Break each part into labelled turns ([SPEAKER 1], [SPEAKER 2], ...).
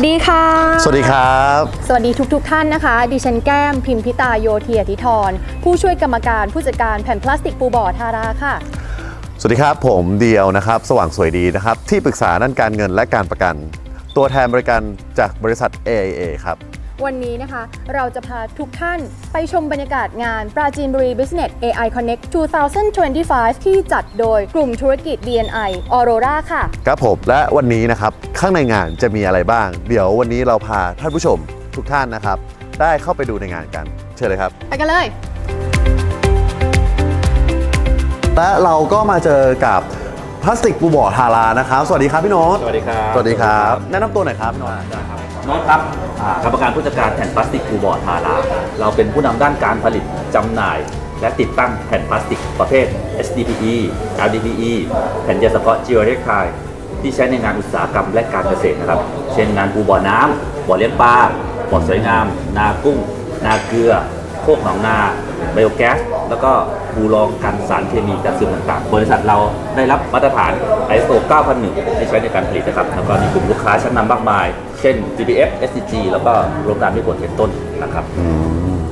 [SPEAKER 1] วัสดีค่ะ
[SPEAKER 2] สวัสดีครับ
[SPEAKER 1] สวัสดีทุกๆทท่านนะคะ ดิฉันแก้มพิมพิตาโยเทียธิธรผู้ช่วยกรรมการผู้จัดการแผ่นพลาสติกปูบอร์ทาราค่ะ
[SPEAKER 2] สวัสดีครับ ผมเดียวนะครับ สว่างสวยดีนะครับ ที่ปรึกษาด้านการเงินและการประกัน ตัวแทนบริการจากบริษัท AIA ครับ
[SPEAKER 1] วันนี้นะคะเราจะพาทุกท่านไปชมบรรยากาศงานปราจีนบุรี Business AI Connect 2025 ที่จัดโดยกลุ่มธุรกิจ BNI Aurora ค่ะ
[SPEAKER 2] ครับผมและวันนี้นะครับข้างในงานจะมีอะไรบ้าง เดี๋ยววันนี้เราพาท่านผู้ชมทุกท่านนะครับ ได้เข้าไปดูในงานกัน เชิญเลยครับ
[SPEAKER 1] ไปกันเลย
[SPEAKER 2] และเราก็มาเจอกับพลาสติกปูบอร์ดฮารานะครับ สวัสดีครับพี่โน้ต
[SPEAKER 3] สวัสดีครับ
[SPEAKER 2] สวัสดีครับ แนะนำตัวหน่อยครับพี่โน้ต
[SPEAKER 3] ได้ครับ โน้ตครับอ่ากรรมการผู้จัดการแผ่นพลาสติกคูบอร์ทาราเราเป็นผู้นำด้านการผลิตจำหน่าย และติดตั้งแผ่นพลาสติกประเภท SDPE LDPE แผ่นเยลสกอตจิโอเรกไทที่ใช้ในงานอุตสาหกรรมและการเกษตรนะครับ เช่นงานปูบ่อน้ำบ่อเลี้ยงปลาบ่อสวยงาม นากุ้ง นาเกลือ โคกหนองนา ไบโอแก๊ส แล้วก็บูรองกันสารเคมีจากสื่อต่างๆ บริษัทเราได้รับมาตรฐาน ISO 9001ให้ใช้ในการผลิตนะครับ แล้วก็มีกลุ่มลูกค้าชั้นนำมากมาย เช่น GPF SCG แล้วก็โรงงานที่ผลเป็นต้นนะครับ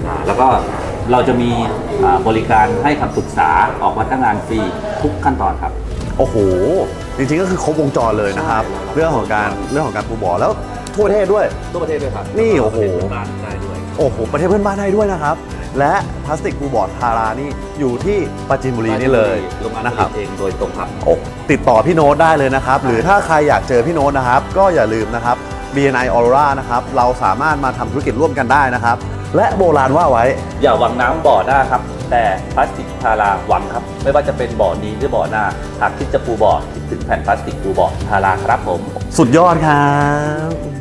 [SPEAKER 3] อ่าแล้วก็เราจะมีอ่าบริการให้คำปรึกษาออกวัฒงานฟรีทุกขั้นตอนครับ
[SPEAKER 2] โอ้โห จริงๆก็คือครบวงจรเลยนะครับ เรื่องของการเรื่องของการปูบอร์ดแล้วทั่วประเทศด้วย
[SPEAKER 3] ทั่วประเทศด้วยครับ
[SPEAKER 2] นี่โอ้โห
[SPEAKER 3] ประเทศเพื่อนบ้านได้ด้วย
[SPEAKER 2] โอ้โห ประเทศเพื่อนบ้านได้ด้วยนะครับ และพลาสติกปูบอร์ดทารานี่อยู่ที่ปราจีนบุรีนี่เลย
[SPEAKER 3] โรงงานผ
[SPEAKER 2] นะค
[SPEAKER 3] ลิ
[SPEAKER 2] รับ
[SPEAKER 3] ตเองโดยตรงครับ
[SPEAKER 2] โอ้ติดต่อพี่โน้ตได้เลยนะครับ หรือถ้าใครอยากเจอพี่โน้ตนะครับ ก็อย่าลืมนะครับ BNI Aurora นะครับ เราสามารถมาทำธุรกิจร่วมกันได้นะครับ และโบราณว่าไว้
[SPEAKER 3] อย่าหวังน้ำบ่อหน้าครับ แต่พลาสติกทาราหวังครับ ไม่ว่าจะเป็นบ่อนี้หรือบ่อหน้า หากคิดจะปูบ่อคิดถึงแผ่นพลาสติกปูบ่อทาราครับผม
[SPEAKER 2] สุดยอดครับ